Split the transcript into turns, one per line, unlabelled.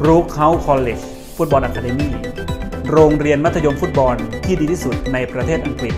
บรูคเฮาส์คอลเลจฟุตบอลอะคาเดมีโรงเรียนมัธยมฟุตบอลที่ดีที่สุดในประเทศอังกฤษ